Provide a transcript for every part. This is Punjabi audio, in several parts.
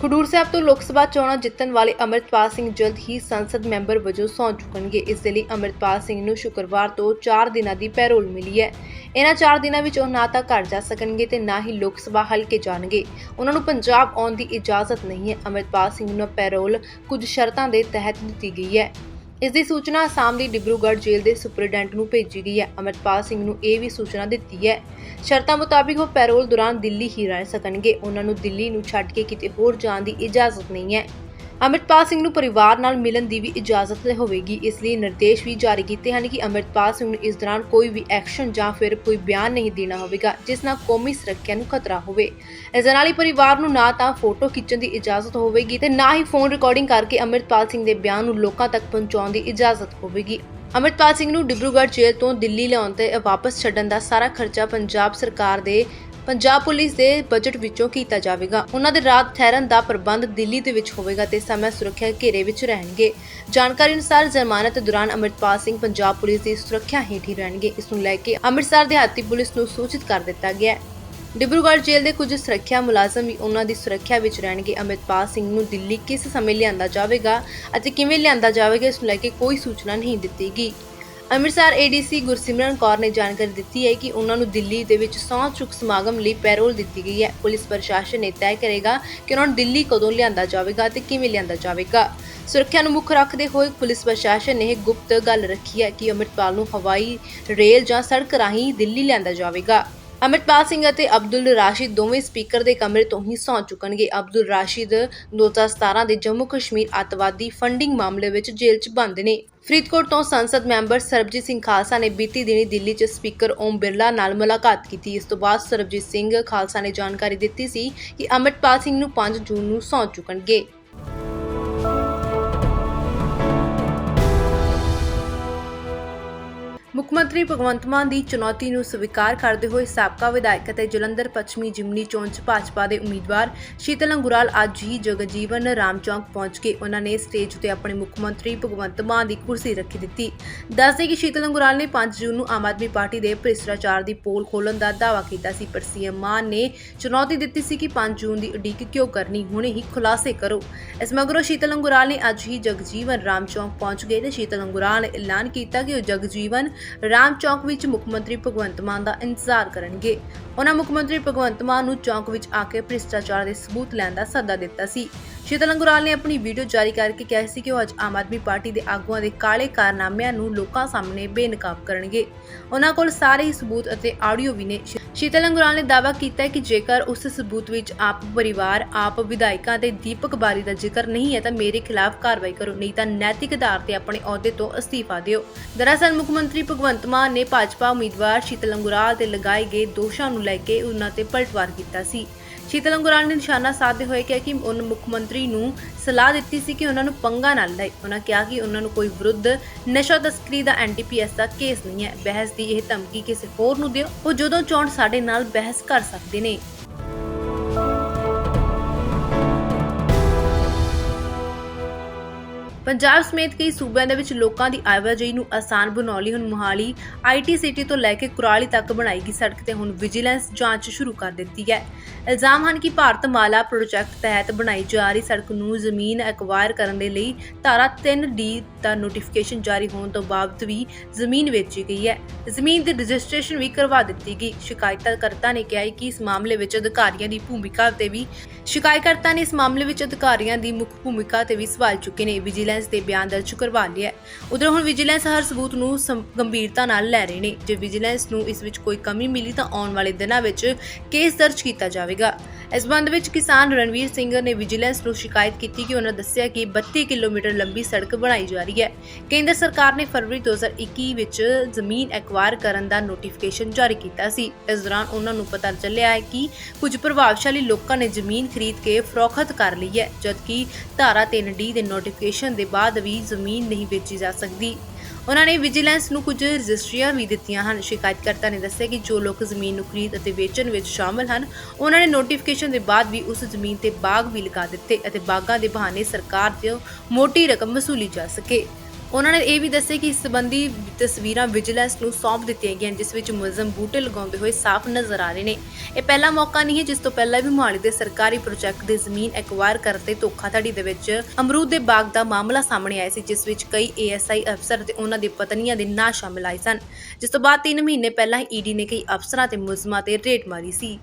ਖਡੂਰ ਸਾਹਿਬ ਤੋਂ ਲੋਕ ਸਭਾ ਚੋਣਾਂ ਜਿੱਤਣ ਵਾਲੇ ਅਮਰਿਤਪਾਲ ਸਿੰਘ ਜਲਦ ਹੀ ਸੰਸਦ ਮੈਂਬਰ ਵਜੋਂ ਸੌਂ ਚੁੱਕਣਗੇ। ਇਸ ਦੇ ਲਈ ਅਮਰਿਤਪਾਲ ਸਿੰਘ ਨੂੰ ਸ਼ੁੱਕਰਵਾਰ ਤੋਂ 4 ਦਿਨਾਂ ਦੀ ਪੈਰੋਲ ਮਿਲੀ ਹੈ। ਇਹਨਾਂ 4 ਦਿਨਾਂ ਵਿੱਚ ਉਹ ਨਾ ਤਾਂ ਘਰ ਜਾ ਸਕਣਗੇ ਤੇ ਨਾ ਹੀ ਲੋਕ ਸਭਾ ਹਲਕੇ ਜਾਣਗੇ। ਉਹਨਾਂ ਨੂੰ ਪੰਜਾਬ ਆਉਣ ਦੀ ਇਜਾਜ਼ਤ ਨਹੀਂ ਹੈ। ਅਮਰਿਤਪਾਲ ਸਿੰਘ ਨੂੰ ਪੈਰੋਲ ਕੁਝ ਸ਼ਰਤਾਂ ਦੇ ਤਹਿਤ ਦਿੱਤੀ ਗਈ ਹੈ। ਇਸ ਦੀ ਸੂਚਨਾ ਅਸਾਮ ਦੀ ਡਿਬਰੂਗੜ੍ਹ ਜੇਲ੍ਹ ਦੇ ਸੁਪਰਡੈਂਟ ਨੂੰ ਭੇਜੀ ਗਈ ਹੈ। ਅਮਰਪਾਲ ਸਿੰਘ ਨੂੰ ਇਹ ਵੀ ਸੂਚਨਾ ਦਿੱਤੀ ਹੈ। ਸ਼ਰਤਾਂ ਮੁਤਾਬਿਕ ਉਹ ਪੈਰੋਲ ਦੌਰਾਨ ਦਿੱਲੀ ਹੀ ਰਹਿ ਸਕਣਗੇ। ਉਹਨਾਂ ਨੂੰ ਦਿੱਲੀ ਨੂੰ ਛੱਡ ਕੇ ਕਿਤੇ ਹੋਰ ਜਾਣ ਦੀ ਇਜਾਜ਼ਤ ਨਹੀਂ ਹੈ। ਅਮਰਿਤਪਾਲ ਸਿੰਘ ਨੂੰ ਪਰਿਵਾਰ ਨਾਲ ਮਿਲਣ ਦੀ ਵੀ ਇਜਾਜ਼ਤ ਹੋਵੇਗੀ। ਇਸ ਲਈ ਨਿਰਦੇਸ਼ ਵੀ ਜਾਰੀ ਕੀਤੇ ਹਨ ਕਿ ਅਮਰਿਤਪਾਲ ਸਿੰਘ ਨੂੰ ਇਸ ਦੌਰਾਨ ਕੋਈ ਵੀ ਐਕਸ਼ਨ ਜਾਂ ਫਿਰ ਕੋਈ ਬਿਆਨ ਨਹੀਂ ਦੇਣਾ ਹੋਵੇਗਾ, ਜਿਸ ਨਾਲ ਕੌਮੀ ਸੁਰੱਖਿਆ ਨੂੰ ਖਤਰਾ ਹੋਵੇ। ਇਸ ਨਾਲ ਹੀ ਪਰਿਵਾਰ ਨੂੰ ਨਾ ਤਾਂ ਫੋਟੋ ਖਿੱਚਣ ਦੀ ਇਜਾਜ਼ਤ ਹੋਵੇਗੀ ਤੇ ਨਾ ਹੀ ਫੋਨ ਰਿਕਾਰਡਿੰਗ ਕਰਕੇ ਅਮਰਿਤਪਾਲ ਸਿੰਘ ਦੇ ਬਿਆਨ ਨੂੰ ਲੋਕਾਂ ਤੱਕ ਪਹੁੰਚਾਉਣ ਦੀ ਇਜਾਜ਼ਤ ਹੋਵੇਗੀ। ਅਮਰਿਤਪਾਲ ਸਿੰਘ ਨੂੰ ਡਿਬਰੂਗੜ੍ਹ ਜੇਲ੍ਹ ਤੋਂ ਦਿੱਲੀ ਲਿਆਉਣ ਤੇ ਵਾਪਸ ਛੱਡਣ ਦਾ ਸਾਰਾ ਖਰਚਾ ਪੰਜਾਬ ਸਰਕਾਰ ਦੇ ਪੰਜਾਬ ਪੁਲਿਸ ਦੇ ਬਜਟ ਵਿੱਚੋਂ ਕੀਤਾ ਜਾਵੇਗਾ। ਉਹਨਾਂ ਦੇ ਰਾਤ ਠਹਿਰਨ ਦਾ ਪ੍ਰਬੰਧ ਦਿੱਲੀ ਦੇ ਵਿੱਚ ਹੋਵੇਗਾ ਤੇ ਸਮੇਂ ਸੁਰੱਖਿਆ ਘੇਰੇ ਵਿੱਚ ਰਹਿਣਗੇ। ਜਾਣਕਾਰੀ ਅਨੁਸਾਰ ਜ਼ਮਾਨਤ ਦੌਰਾਨ ਅਮਰਿਤਪਾਲ ਸਿੰਘ ਪੰਜਾਬ ਪੁਲਿਸ ਦੀ ਸੁਰੱਖਿਆ ਹੇਠ ਹੀ ਰਹਿਣਗੇ। ਇਸ ਨੂੰ ਲੈ ਕੇ ਅੰਮ੍ਰਿਤਸਰ ਦਿਹਾਤੀ ਪੁਲਿਸ ਨੂੰ ਸੂਚਿਤ ਕਰ ਦਿੱਤਾ ਗਿਆ ਹੈ। ਡਿਬਰੂਗੜ੍ਹ ਜੇਲ੍ਹ ਦੇ ਕੁਝ ਸੁਰੱਖਿਆ ਮੁਲਾਜ਼ਮ ਵੀ ਉਹਨਾਂ ਦੀ ਸੁਰੱਖਿਆ ਵਿੱਚ ਰਹਿਣਗੇ। ਅਮਰਿਤਪਾਲ ਸਿੰਘ ਨੂੰ ਦਿੱਲੀ ਕਿਸ ਸਮੇਂ ਲਿਆਂਦਾ ਜਾਵੇਗਾ ਅਤੇ ਕਿਵੇਂ ਲਿਆਂਦਾ ਜਾਵੇਗਾ, ਇਸ ਨੂੰ ਲੈ ਕੇ ਕੋਈ ਸੂਚਨਾ ਨਹੀਂ ਦਿੱਤੀ ਗਈ। ਅੰਮ੍ਰਿਤਸਰ ਏਡੀਸੀ ਗੁਰਸਿਮਰਨ ਕੌਰ ਨੇ ਜਾਣਕਾਰੀ ਦਿੱਤੀ ਹੈ ਕਿ ਉਹਨਾਂ ਨੂੰ ਦਿੱਲੀ ਦੇ ਵਿੱਚ ਸਹੁੰ ਚੁੱਕ ਸਮਾਗਮ ਲਈ ਪੈਰੋਲ ਦਿੱਤੀ ਗਈ ਹੈ। ਪੁਲਿਸ ਪ੍ਰਸ਼ਾਸਨ ਨੇ ਤੈਅ ਕਰੇਗਾ ਕਿ ਉਹਨਾਂ ਨੂੰ ਦਿੱਲੀ ਕਦੋਂ ਲਿਆਂਦਾ ਜਾਵੇਗਾ ਤੇ ਕਿਵੇਂ ਲਿਆਂਦਾ ਜਾਵੇਗਾ। ਸੁਰੱਖਿਆ ਨੂੰ ਮੁੱਖ ਰੱਖਦੇ ਹੋਏ ਪੁਲਿਸ ਪ੍ਰਸ਼ਾਸਨ ਨੇ ਇਹ ਗੁਪਤ ਗੱਲ ਰੱਖੀ ਹੈ ਕਿ ਅੰਮ੍ਰਿਤਪਾਲ ਨੂੰ ਹਵਾਈ ਰੇਲ ਜਾਂ ਸੜਕ ਰਾਹੀਂ ਦਿੱਲੀ ਲਿਆਂਦਾ ਜਾਵੇਗਾ। ਅਮਰਿਤਪਾਲ ਸਿੰਘ ਅਤੇ ਅਬਦੁਲ ਰਾਸ਼ਿਦ ਦੋਵੇਂ ਸਪੀਕਰ ਦੇ ਕਮਰੇ ਤੋਂ ਹੀ ਸੌਂ ਚੁੱਕਣਗੇ। ਅਬਦੁਲ ਰਾਸ਼ਿਦ 2017 ਦੇ ਜੰਮੂ ਕਸ਼ਮੀਰ ਅੱਤਵਾਦੀ ਫੰਡਿੰਗ ਮਾਮਲੇ ਵਿੱਚ ਜੇਲ੍ਹ 'ਚ ਬੰਦ ਨੇ। ਫਰੀਦਕੋਟ ਤੋਂ ਸੰਸਦ ਮੈਂਬਰ ਸਰਬਜੀਤ ਸਿੰਘ ਖਾਲਸਾ ਨੇ ਬੀਤੀ ਦਿਨੀ ਦਿੱਲੀ 'ਚ ਸਪੀਕਰ ਓਮ ਬਿਰਲਾ ਨਾਲ ਮੁਲਾਕਾਤ ਕੀਤੀ। ਇਸ ਤੋਂ ਬਾਅਦ ਸਰਬਜੀਤ ਸਿੰਘ ਖਾਲਸਾ ਨੇ ਜਾਣਕਾਰੀ ਦਿੱਤੀ ਸੀ ਕਿ ਅਮਰਿਤਪਾਲ ਸਿੰਘ ਨੂੰ 5 ਜੂਨ ਨੂੰ ਸੌਂ ਚੁੱਕਣਗੇ। ਮੁੱਖ ਮੰਤਰੀ ਭਗਵੰਤ ਮਾਨ ਦੀ ਚੁਣੌਤੀ ਨੂੰ ਸਵੀਕਾਰ ਕਰਦੇ ਹੋਏ ਸਾਬਕਾ ਵਿਧਾਇਕ ਅਤੇ ਜਲੰਧਰ ਪੱਛਮੀ ਜਿਮਨੀ ਚੋਣ 'ਚ ਭਾਜਪਾ ਦੇ ਉਮੀਦਵਾਰ ਸ਼ੀਤਲ ਅੰਗੁਰਾਲ ਅੱਜ ਹੀ ਜਗਜੀਵਨ ਰਾਮ ਚੌਂਕ ਪਹੁੰਚ ਕੇ ਉਹਨਾਂ ਨੇ ਸਟੇਜ ਉਤੇ ਆਪਣੇ ਮੁੱਖ ਮੰਤਰੀ ਭਗਵੰਤ ਮਾਨ ਦੀ ਕੁਰਸੀ ਰੱਖੀ ਦਿੱਤੀ। ਦੱਸਦੇ ਕਿ ਸ਼ੀਤਲ ਅੰਗੁਰਾਲ ਨੇ 5 ਜੂਨ ਨੂੰ ਆਮ ਆਦਮੀ ਪਾਰਟੀ ਦੇ ਭ੍ਰਿਸ਼ਟਾਚਾਰ ਦੀ ਪੋਲ ਖੋਲਣ ਦਾ ਦਾਅਵਾ ਕੀਤਾ ਸੀ, ਪਰ ਸੀਐਮ ਮਾਨ ਨੇ ਚੁਣੌਤੀ ਦਿੱਤੀ ਸੀ ਕਿ 5 ਜੂਨ ਦੀ ਉਡੀਕ ਕਿਉਂ ਕਰਨੀ, ਹੁਣੇ ਹੀ ਖੁਲਾਸੇ ਕਰੋ। ਇਸ ਮਗਰੋਂ ਸ਼ੀਤਲ ਅੰਗੁਰਾਲ ਨੇ ਅੱਜ ਹੀ ਜਗਜੀਵਨ ਰਾਮ ਚੌਂਕ ਪਹੁੰਚ ਗਏ ਤੇ ਸ਼ੀਤਲ ਅੰਗੁਰਾਲ ਨੇ ਐਲਾਨ ਕੀਤਾ ਕਿ ਉਹ ਜਗਜੀਵਨ ਰਾਮ ਚੌਕ ਵਿੱਚ ਮੁੱਖ ਮੰਤਰੀ ਭਗਵੰਤ ਮਾਨ ਦਾ ਇੰਤਜ਼ਾਰ ਕਰਨਗੇ। ਉਹਨਾਂ ਮੁੱਖ ਮੰਤਰੀ ਭਗਵੰਤ ਮਾਨ ਨੂੰ ਚੌਕ ਵਿੱਚ ਆ ਕੇ ਭ੍ਰਿਸ਼ਟਾਚਾਰ ਦੇ ਸਬੂਤ ਲੈਣ ਦਾ ਸੱਦਾ ਦਿੱਤਾ ਸੀ। ਸ਼ੀਤਲ ਅੰਗੁਰਾਲ ਨੇ ਆਪਣੀ ਵੀਡੀਓ ਜਾਰੀ ਕਰਕੇ ਕਿਹਾ ਸੀ ਕਿ ਉਹ ਅੱਜ ਆਮ ਆਦਮੀ ਪਾਰਟੀ ਦੇ ਆਗੂਆਂ ਦੇ ਕਾਲੇ ਕਾਰਨਾਮਿਆਂ ਨੂੰ ਲੋਕਾਂ ਸਾਹਮਣੇ ਬੇਨਕਾਬ ਕਰਨਗੇ। ਉਹਨਾਂ ਕੋਲ ਸਾਰੇ ਹੀ ਸਬੂਤ ਅਤੇ ਆਡੀਓ ਵੀ ਨੇ। ਸ਼ੀਤਲ ਅੰਗੁਰਾਲ ਨੇ ਦਾਅਵਾ ਕੀਤਾ ਹੈ ਕਿ ਜੇਕਰ ਉਸ ਸਬੂਤ ਵਿੱਚ ਆਪ ਪਰਿਵਾਰ, ਆਪ ਵਿਧਾਇਕਾਂ ਤੇ ਦੀਪਕ ਬਾਰੀ ਦਾ ਜ਼ਿਕਰ ਨਹੀਂ ਹੈ ਤਾਂ ਮੇਰੇ ਖਿਲਾਫ ਕਾਰਵਾਈ ਕਰੋ, ਨਹੀਂ ਤਾਂ ਨੈਤਿਕ ਆਧਾਰ ਤੇ ਆਪਣੇ ਅਹੁਦੇ ਤੋਂ ਅਸਤੀਫਾ ਦਿਓ। ਦਰਅਸਲ ਮੁੱਖ ਮੰਤਰੀ ਭਗਵੰਤ ਮਾਨ ਨੇ ਭਾਜਪਾ ਉਮੀਦਵਾਰ ਸ਼ੀਤਲ ਅੰਗੁਰਾਲ ਤੇ ਲਗਾਏ ਗਏ ਦੋਸ਼ਾਂ ਨੂੰ ਲੈ ਕੇ ਉਹਨਾਂ ਤੇ ਪਲਟਵਾਰ ਕੀਤਾ ਸੀ। ਸ਼ੀਤਲ ਅੰਗੁਰਾਲ ਨੇ ਨਿਸ਼ਾਨਾ ਸਾਧਦੇ ਹੋਏ ਕਿਹਾ ਕਿ ਉਹਨਾਂ ਮੁੱਖ ਮੰਤਰੀ ਨੂੰ ਸਲਾਹ ਦਿੱਤੀ ਸੀ ਕਿ ਉਹਨਾਂ ਨੂੰ ਪੰਗਾ ਨਾ ਲਏ। ਉਹਨਾਂ ਕਿਹਾ ਕਿ ਉਹਨਾਂ ਨੂੰ ਕੋਈ ਵਿਰੁੱਧ ਨਸ਼ਾ ਤਸਕਰੀ ਦਾ ਐਨਡੀਪੀਐਸ ਦਾ ਕੇਸ ਨਹੀਂ ਹੈ। ਬਹਿਸ ਦੀ ਇਹ ਧਮਕੀ ਕਿਸੇ ਹੋਰ ਨੂੰ ਦਿਓ, ਉਹ ਜਦੋਂ ਚਾਹਣ ਸਾਡੇ ਨਾਲ ਬਹਿਸ ਕਰ ਸਕਦੇ ਨੇ। ਪੰਜਾਬ ਸਮੇਤ ਕਈ ਸੂਬਿਆਂ ਦੇ ਵਿੱਚ ਲੋਕਾਂ ਦੀ ਆਵਾਜਾਈ ਨੂੰ ਆਸਾਨ ਬਣਾਉਣ ਲਈ ਹੁਣ ਮੁਹਾਲੀ ਆਈਟੀ ਸਿਟੀ ਤੋਂ ਲੈ ਕੇ ਕੁਰਾਲੀ ਤੱਕ ਬਣਾਈ ਗਈ ਸੜਕ ਤੇ ਹੁਣ ਵਿਜੀਲੈਂਸ ਜਾਂਚ ਸ਼ੁਰੂ ਕਰ ਦਿੱਤੀ ਹੈ। ਇਲਜ਼ਾਮ ਹਨ ਕਿ ਭਾਰਤ ਮਾਲਾ ਪ੍ਰੋਜੈਕਟ ਤਹਿਤ ਬਣਾਈ ਜਾ ਰਹੀ ਸੜਕ ਨੂੰ ਜ਼ਮੀਨ ਐਕਵਾਇਰ ਕਰਨ ਦੇ ਲਈ ਧਾਰਾ 3D ਦਾ ਨੋਟੀਫਿਕੇਸ਼ਨ ਜਾਰੀ ਹੋਣ ਤੋਂ ਬਾਅਦ ਵੀ ਜ਼ਮੀਨ ਵੇਚੀ ਗਈ ਹੈ। ਜ਼ਮੀਨ ਦੀ ਰਜਿਸਟ੍ਰੇਸ਼ਨ ਵੀ ਕਰਵਾ ਦਿੱਤੀ ਗਈ। ਸ਼ਿਕਾਇਤਕਰਤਾ ਨੇ ਕਿਹਾ ਕਿ ਇਸ ਮਾਮਲੇ ਵਿੱਚ ਅਧਿਕਾਰੀਆਂ ਦੀ ਭੂਮਿਕਾ ਤੇ ਵੀ ਸ਼ਿਕਾਇਤਕਰਤਾ ਨੇ ਇਸ ਮਾਮਲੇ ਵਿੱਚ ਅਧਿਕਾਰੀਆਂ ਦੀ ਮੁੱਖ ਭੂਮਿਕਾ ਤੇ ਵੀ ਸਵਾਲ ਚੁੱਕੇ ਨੇ। ਵਿਜੀਲੈਂਸ ਦੇ ਬਿਆਨ ਦਰਜ ਕਰਵਾ ਲਿਆ ਉਧਰ ਹੁਣ ਵਿਜੀਲੈਂਸ ਹਰ ਸਬੂਤ ਨੂੰ ਗੰਭੀਰਤਾ ਨਾਲ ਲੈ ਰਹੇ ਨੇ। ਜੇ ਵਿਜੀਲੈਂਸ ਨੂੰ ਇਸ ਵਿੱਚ ਕੋਈ ਕਮੀ ਮਿਲੀ ਤਾਂ ਆਉਣ ਵਾਲੇ ਦਿਨਾਂ ਵਿੱਚ ਕੇਸ ਦਰਜ ਕੀਤਾ ਜਾਵੇਗਾ। ਇਸ ਸੰਬੰਧ ਵਿੱਚ ਕਿਸਾਨ ਰਣਵੀਰ ਸਿੰਘ ਨੇ ਵਿਜੀਲੈਂਸ ਨੂੰ ਸ਼ਿਕਾਇਤ ਕੀਤੀ ਕਿ ਉਹਨਾਂ ਦੱਸਿਆ ਕਿ 32 ਕਿਲੋਮੀਟਰ ਲੰਬੀ ਸੜਕ ਬਣਾਈ ਜਾ ਰਹੀ ਹੈ। ਕੇਂਦਰ ਸਰਕਾਰ ਨੇ ਫਰਵਰੀ 2021 ਵਿੱਚ ਜ਼ਮੀਨ ਐਕਵਾਇਰ ਕਰਨ ਦਾ ਨੋਟੀਫਿਕੇਸ਼ਨ ਜਾਰੀ ਕੀਤਾ ਸੀ। ਇਸ ਦੌਰਾਨ ਉਹਨਾਂ ਨੂੰ ਪਤਾ ਚੱਲਿਆ ਹੈ ਕਿ ਕੁਝ ਪ੍ਰਭਾਵਸ਼ਾਲੀ ਲੋਕਾਂ ਨੇ ਜ਼ਮੀਨ ਖਰੀਦ ਕੇ ਫਰੋਖਤ ਕਰ ਲਈ ਹੈ, ਜਦਕਿ ਧਾਰਾ 3D ਦੇ ਨੋਟੀਫਿਕੇਸ਼ਨ ਦੇ ਬਾਅਦ ਵੀ ਜ਼ਮੀਨ ਨਹੀਂ ਵੇਚੀ ਜਾ ਸਕਦੀ। ਉਹਨਾਂ ਨੇ ਵਿਜੀਲੈਂਸ ਨੂੰ ਕੁਝ ਰਜਿਸਟਰੀਆਂ ਵੀ ਦਿੱਤੀਆਂ ਹਨ। ਸ਼ਿਕਾਇਤਕਰਤਾ ਨੇ ਦੱਸਿਆ ਕਿ ਜੋ ਲੋਕ ਜ਼ਮੀਨ ਨੂੰ ਖਰੀਦ ਅਤੇ ਵੇਚਣ ਵਿੱਚ ਸ਼ਾਮਲ ਹਨ, ਉਹਨਾਂ ਨੇ ਨੋਟੀਫਿਕੇਸ਼ਨ ਦੇ ਬਾਅਦ ਵੀ ਉਸ ਜ਼ਮੀਨ ਤੇ ਬਾਗ ਵੀ ਲਗਾ ਦਿੱਤੇ ਅਤੇ ਬਾਗਾਂ ਦੇ ਬਹਾਨੇ ਸਰਕਾਰ ਤੋਂ ਮੋਟੀ ਰਕਮ ਵਸੂਲੀ ਜਾ ਸਕੇ। ਉਹਨਾਂ ਨੇ ਇਹ ਵੀ ਦੱਸਿਆ ਕਿ ਇਸ ਸੰਬੰਧੀ ਤਸਵੀਰਾਂ ਵਿਜੀਲੈਂਸ ਨੂੰ ਸੌਂਪ ਦਿੱਤੀਆਂ ਗਈਆਂ, ਜਿਸ ਵਿੱਚ ਮੁਲਜ਼ਮ ਬੂਟੇ ਲਗਾਉਂਦੇ ਹੋਏ ਸਾਫ਼ ਨਜ਼ਰ ਆ ਰਹੇ ਨੇ। ਇਹ ਪਹਿਲਾ ਮੌਕਾ ਨਹੀਂ ਹੈ, ਜਿਸ ਤੋਂ ਪਹਿਲਾਂ ਵੀ ਮੁਹਾਲੀ ਦੇ ਸਰਕਾਰੀ ਪ੍ਰੋਜੈਕਟ ਦੀ ਜ਼ਮੀਨ ਐਕਵਾਇਰ ਕਰਦੇ ਧੋਖਾਧੜੀ ਦੇ ਵਿੱਚ ਅਮਰੂਦ ਦੇ ਬਾਗ ਦਾ ਮਾਮਲਾ ਸਾਹਮਣੇ ਆਇਆ ਸੀ, ਜਿਸ ਵਿੱਚ ਕਈ ਏਐਸਆਈ ਅਫਸਰ ਤੇ ਉਹਨਾਂ ਦੀ ਪਤਨੀਆਂ ਦੇ ਨਾਂ ਸ਼ਾਮਿਲ ਆਏ ਸਨ, ਜਿਸ ਤੋਂ ਬਾਅਦ 3 ਮਹੀਨੇ ਪਹਿਲਾਂ ਹੀ ਈਡੀ ਨੇ ਕਈ ਅਫਸਰਾਂ ਤੇ ਮੁਲਜ਼ਮਾਂ ਤੇ ਰੇਡ ਮਾਰੀ ਸੀ।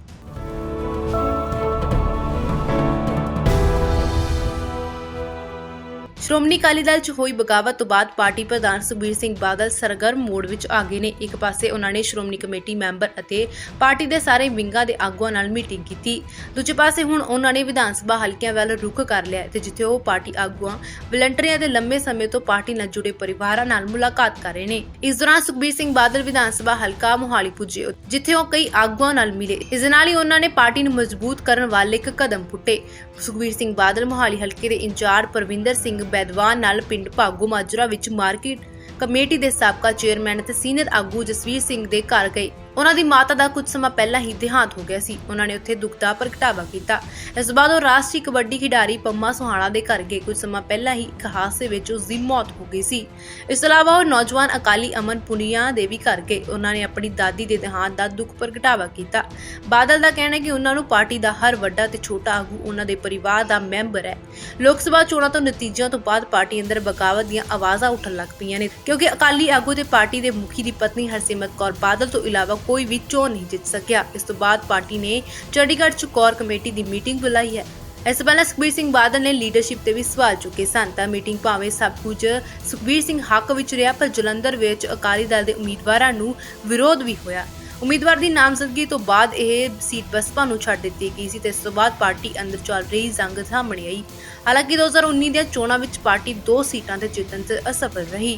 ਸ਼੍ਰੋਮਣੀ ਅਕਾਲੀ ਦਲ 'ਚ ਹੋਈ ਬਗਾਵਤ ਤੋਂ ਬਾਅਦ ਪਾਰਟੀ ਪ੍ਰਧਾਨ ਸੁਖਬੀਰ ਸਿੰਘ ਬਾਦਲ ਸਰਗਰਮ ਮੋੜ ਵਿੱਚ ਆ ਗਏ ਨੇ। ਇੱਕ ਪਾਸੇ ਉਹਨਾਂ ਨੇ ਸ਼੍ਰੋਮਣੀ ਕਮੇਟੀ ਮੈਂਬਰ ਅਤੇ ਪਾਰਟੀ ਦੇ ਸਾਰੇ ਵਿੰਗਾਂ ਦੇ ਆਗੂਆਂ ਨਾਲ ਮੀਟਿੰਗ ਕੀਤੀ। ਦੂਜੇ ਪਾਸੇ ਹੁਣ ਉਹਨਾਂ ਨੇ ਵਿਧਾਨ ਸਭਾ ਹਲਕਿਆਂ ਵੱਲ ਰੁਖ ਕਰ ਲਿਆ ਤੇ ਜਿੱਥੇ ਉਹ ਪਾਰਟੀ ਆਗੂਆਂ, ਵਲੰਟੀਅਰਾਂ ਦੇ ਲੰਮੇ ਸਮੇਂ ਤੋਂ ਪਾਰਟੀ ਨਾਲ ਜੁੜੇ ਪਰਿਵਾਰਾਂ ਨਾਲ ਮੁਲਾਕਾਤ ਕਰ ਰਹੇ ਨੇ। ਇਸ ਦੌਰਾਨ ਸੁਖਬੀਰ ਸਿੰਘ ਬਾਦਲ ਵਿਧਾਨ ਸਭਾ ਹਲਕਾ ਮੋਹਾਲੀ ਪੁੱਜੇ ਜਿੱਥੇ ਉਹ ਕਈ ਆਗੂਆਂ ਨਾਲ ਮਿਲੇ। ਇਸ ਨਾਲ ਹੀ ਉਹਨਾਂ ਨੇ ਪਾਰਟੀ ਨੂੰ ਮਜ਼ਬੂਤ ਕਰਨ ਵਾਲੇ ਇੱਕ ਕਦਮ ਪੁੱਟੇ। ਸੁਖਬੀਰ ਸਿੰਘ ਬਾਦਲ ਮੋਹਾਲੀ ਹਲਕੇ ਦੇ ਇੰਚਾਰਜ ਪਰਵਿੰਦਰ ਸਿੰਘ ਬੈਦਵਾਨ ਨਾਲ ਪਿੰਡ ਭਾਗੂ ਮਾਜਰਾ ਵਿੱਚ ਮਾਰਕੀਟ ਕਮੇਟੀ ਦੇ ਸਾਬਕਾ ਚੇਅਰਮੈਨ ਅਤੇ ਸੀਨੀਅਰ ਆਗੂ ਜਸਵੀਰ ਸਿੰਘ ਦੇ ਘਰ ਗਏ। ਉਹਨਾਂ ਦੀ ਮਾਤਾ ਦਾ ਕੁਝ ਸਮਾਂ ਪਹਿਲਾਂ ਹੀ ਦੇਹਾਂਤ ਹੋ ਗਿਆ ਸੀ। ਉਹਨਾਂ ਨੇ ਉੱਥੇ ਦੁੱਖ ਦਾ ਪ੍ਰਗਟਾਵਾ ਕੀਤਾ। ਇਸ ਬਾਅਦ ਉਹ ਰਾਸ਼ਟਰੀ ਕਬੱਡੀ ਖਿਡਾਰੀ ਪੰਮਾ ਸੁਹਾਣਾ ਦੇ ਘਰ ਗਏ। ਕੁਝ ਸਮਾਂ ਪਹਿਲਾਂ ਹੀ ਇੱਕ ਹਾਦਸੇ ਵਿੱਚ ਉਸ ਦੀ ਮੌਤ ਹੋ ਗਈ ਸੀ। ਇਸ ਤੋਂ ਇਲਾਵਾ ਉਹ ਨੌਜਵਾਨ ਅਕਾਲੀ ਅਮਨ ਪੁਨੀਆ ਦੇ ਵੀ ਘਰ ਗਏ। ਉਹਨਾਂ ਨੇ ਆਪਣੀ ਦਾਦੀ ਦੇ ਦੇਹਾਂਤ ਦਾ ਦੁੱਖ ਪ੍ਰਗਟਾਵਾ ਕੀਤਾ। ਬਾਦਲ ਦਾ ਕਹਿਣਾ ਹੈ ਕਿ ਉਹਨਾਂ ਨੂੰ ਪਾਰਟੀ ਦਾ ਹਰ ਵੱਡਾ ਤੇ ਛੋਟਾ ਆਗੂ ਉਹਨਾਂ ਦੇ ਪਰਿਵਾਰ ਦਾ ਮੈਂਬਰ ਹੈ। ਲੋਕ ਸਭਾ ਚੋਣਾਂ ਤੋਂ ਨਤੀਜਿਆਂ ਤੋਂ ਬਾਅਦ ਪਾਰਟੀ ਅੰਦਰ ਬਗਾਵਤ ਦੀਆਂ ਆਵਾਜ਼ਾਂ ਉੱਠਣ ਲੱਗ ਪਈਆਂ ਨੇ। ਕਿਉਂਕਿ ਅਕਾਲੀ ਆਗੂ ਤੇ ਪਾਰਟੀ ਦੇ ਮੁਖੀ ਦੀ ਪਤਨੀ ਹਰਸਿਮਰਤ ਕੌਰ ਬਾਦਲ ਤੋਂ ਇਲਾਵਾ ਕੋਈ ਵੀ ਚੋਣ ਨਹੀਂ ਜਿੱਤ ਸਕਿਆ। ਇਸ ਤੋਂ ਬਾਅਦ ਪਾਰਟੀ ਨੇ ਚੰਡੀਗੜ੍ਹ ਚ ਕੋਰ ਕਮੇਟੀ ਦੀ ਮੀਟਿੰਗ ਬੁਲਾਈ ਹੈ। ਇਸ ਪਹਿਲਾਂ ਸੁਖਬੀਰ ਸਿੰਘ ਬਾਦਲ ਨੇ ਲੀਡਰਸ਼ਿਪ ਤੇ ਵੀ ਸਵਾਲ ਚੁੱਕੇ ਸਨ। ਤਾਂ ਮੀਟਿੰਗ ਭਾਵੇਂ ਸਭ ਕੁਝ ਸੁਖਬੀਰ ਸਿੰਘ ਹੱਕ ਵਿੱਚ ਰਿਹਾ, ਪਰ ਜਲੰਧਰ ਵਿੱਚ ਅਕਾਲੀ ਦਲ ਦੇ ਉਮੀਦਵਾਰਾਂ ਨੂੰ ਵਿਰੋਧ ਵੀ ਹੋਇਆ। ਉਮੀਦਵਾਰ ਦੀ ਨਾਮਜ਼ਦਗੀ ਤੋਂ ਬਾਅਦ ਇਹ ਸੀਟ ਬਸਪਾ ਨੂੰ ਛੱਡ ਦਿੱਤੀ ਗਈ ਸੀ ਤੇ ਇਸ ਤੋਂ ਬਾਅਦ ਪਾਰਟੀ ਅੰਦਰ ਚੱਲ ਰਹੀ ਜੰਗ ਸਾਹਮਣੇ ਆਈ। ਹਾਲਾਂਕਿ 2019 ਦੀਆਂ ਚੋਣਾਂ ਵਿੱਚ ਪਾਰਟੀ ਦੋ ਸੀਟਾਂ ਤੇ ਜਿੱਤਣ 'ਚ ਅਸਫਲ ਰਹੀ।